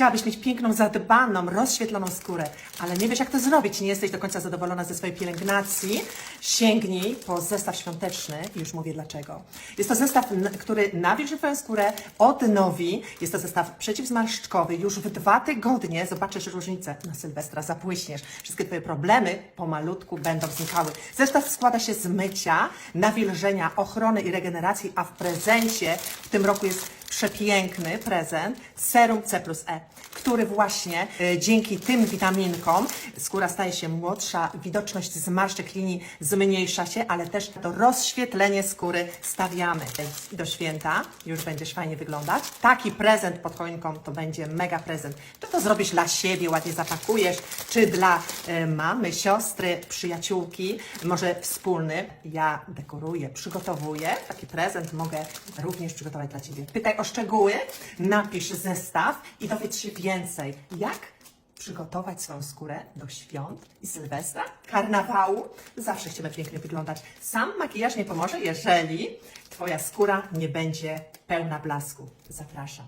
Chciałabyś mieć piękną, zadbaną, rozświetloną skórę, ale nie wiesz, jak to zrobić. Nie jesteś do końca zadowolona ze swojej pielęgnacji. Sięgnij po zestaw świąteczny i już mówię dlaczego. Jest to zestaw, który nawilży Twoją skórę, odnowi. Jest to zestaw przeciwzmarszczkowy. Już w dwa tygodnie zobaczysz różnicę. Na Sylwestra zapłyśniesz. Wszystkie Twoje problemy pomalutku będą znikały. Zestaw składa się z mycia, nawilżenia, ochrony i regeneracji, a w prezencie w tym roku jest przepiękny prezent serum C plus E, który właśnie e, dzięki tym witaminkom skóra staje się młodsza, widoczność zmarszczek linii zmniejsza się, ale też to rozświetlenie skóry stawiamy do święta. Już będziesz fajnie wyglądać. Taki prezent pod choinką to będzie mega prezent. Czy to zrobisz dla siebie, ładnie zapakujesz, czy dla e, mamy, siostry, przyjaciółki, może wspólny. Ja dekoruję, przygotowuję. Taki prezent mogę również przygotować dla Ciebie. Pytaj o szczegóły, napisz zestaw i dowiedz się więcej. Jak przygotować swoją skórę do świąt i Sylwestra, karnawału. Zawsze chcemy pięknie wyglądać. Sam makijaż nie pomoże, jeżeli Twoja skóra nie będzie pełna blasku. Zapraszam.